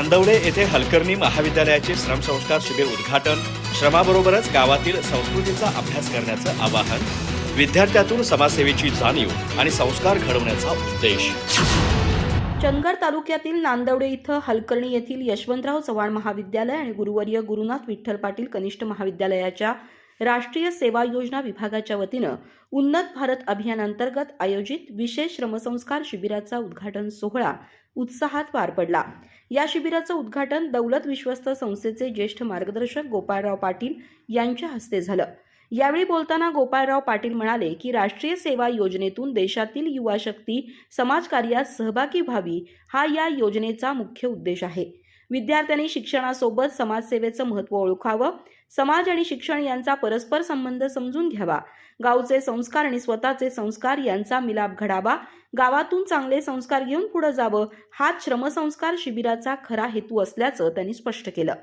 नांदवडे येथे हलकर्णी महाविद्यालयाचे श्रमसंस्कार शिबिर उद्घाटन. श्रमाबरोबरच गावातील संस्कृतीचा अभ्यास करण्याचं आवाहन. विद्यार्थ्यातून समाजसेवेची जाणीव आणि संस्कार घडवण्याचा उद्देश. चंदगड तालुक्यातील नांदवडे इथं हलकर्णी येथील यशवंतराव चव्हाण महाविद्यालय आणि गुरुवर्य गुरुनाथ विठ्ठल पाटील कनिष्ठ महाविद्यालयाच्या राष्ट्रीय सेवा योजना विभागाच्या वतीनं उन्नत भारत अभियानांतर्गत आयोजित विशेष श्रमसंस्कार शिबिराचा उद्घाटन सोहळा उत्साहात पार पडला. या शिबिराचं उद्घाटन दौलत विश्वस्त संस्थेचे ज्येष्ठ मार्गदर्शक गोपाळराव पाटील यांच्या हस्ते झालं. यावेळी बोलताना गोपाळराव पाटील म्हणाले की राष्ट्रीय सेवा योजनेतून देशातील युवा शक्ती समाजकार्यात सहभागी व्हावी हा या योजनेचा मुख्य उद्देश आहे. विद्यार्थ्यांनी शिक्षणासोबत समाजसेवेचं महत्त्व ओळखावं. समाज आणि शिक्षण यांचा परस्पर संबंध समजून घ्यावा. गावचे संस्कार आणि स्वतःचे संस्कार यांचा मिलाप घडावा. गावातून चांगले संस्कार घेऊन पुढे जावं. हाच श्रमसंस्कार शिबिराचा खरा हेतू असल्याचं त्यांनी स्पष्ट केलं.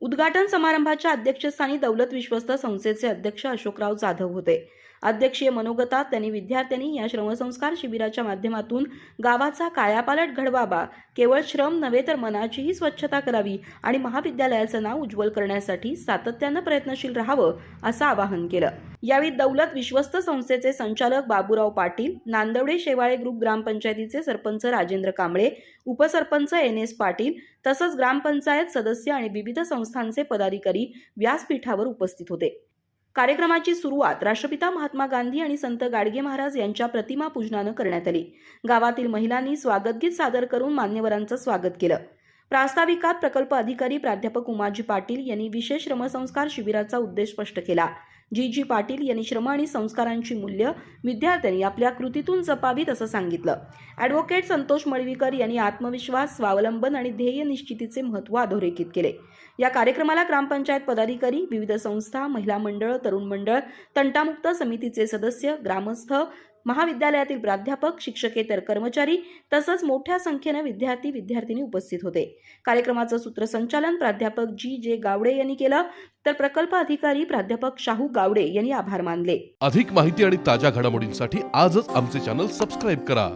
उद्घाटन समारंभाच्या अध्यक्षस्थानी दौलत विश्वस्त संस्थेचे अध्यक्ष अशोकराव जाधव होते. अध्यक्षीय मनोगतात त्यांनी विद्यार्थ्यांनी या श्रमसंस्कार शिबिराच्या माध्यमातून गावाचा कायापालट घडवावा. केवळ श्रम नव्हे तर मनाचीही स्वच्छता करावी आणि महाविद्यालयाचं नाव उज्ज्वल करण्यासाठी सातत्यानं प्रयत्नशील राहावं असं आवाहन केलं. यावेळी दौलत विश्वस्त संस्थेचे संचालक बाबूराव पाटील नांदवडे शेवाळे ग्रुप ग्रामपंचायतीचे सरपंच राजेंद्र कांबळे उपसरपंच एन एस पाटील तसंच ग्रामपंचायत सदस्य आणि विविध संस्थांचे पदाधिकारी व्यासपीठावर उपस्थित होते. कार्यक्रमाची सुरुवात राष्ट्रपिता महात्मा गांधी आणि संत गाडगे महाराज यांच्या प्रतिमा पूजनानं करण्यात आली. गावातील महिलांनी स्वागतगीत सादर करून मान्यवरांचं स्वागत केलं. प्रास्ताविकात प्रकल्प अधिकारी प्राध्यापक उमाजी पाटील यांनी विशेष श्रमसंस्कार शिबिराचा उद्देश स्पष्ट केला. जी जी पाटील यांनी श्रम आणि संस्कारांची मूल्य विद्यार्थ्यांनी आपल्या कृतीतून जपावीत असं सांगितलं. ॲडव्होकेट संतोष मळवीकर यांनी आत्मविश्वास स्वावलंबन आणि ध्येय निश्चितीचे महत्त्व अधोरेखित केले. या कार्यक्रमाला ग्रामपंचायत पदाधिकारी विविध संस्था महिला मंडळ तरुण मंडळ तंटामुक्त समितीचे सदस्य ग्रामस्थ महाविद्यालयातील प्राध्यापक शिक्षकेतर कर्मचारी तसंच मोठ्या संख्येनं विद्यार्थी विद्यार्थिनी उपस्थित होते. कार्यक्रमाचं सूत्रसंचालन प्राध्यापक जी. जे. गावडे यांनी केलं तर प्रकल्प अधिकारी प्राध्यापक शाहू गावडे यांनी आभार मानले. अधिक माहिती आणि ताज्या घडामोडींसाठी आजच आमचे चॅनल सबस्क्राईब करा.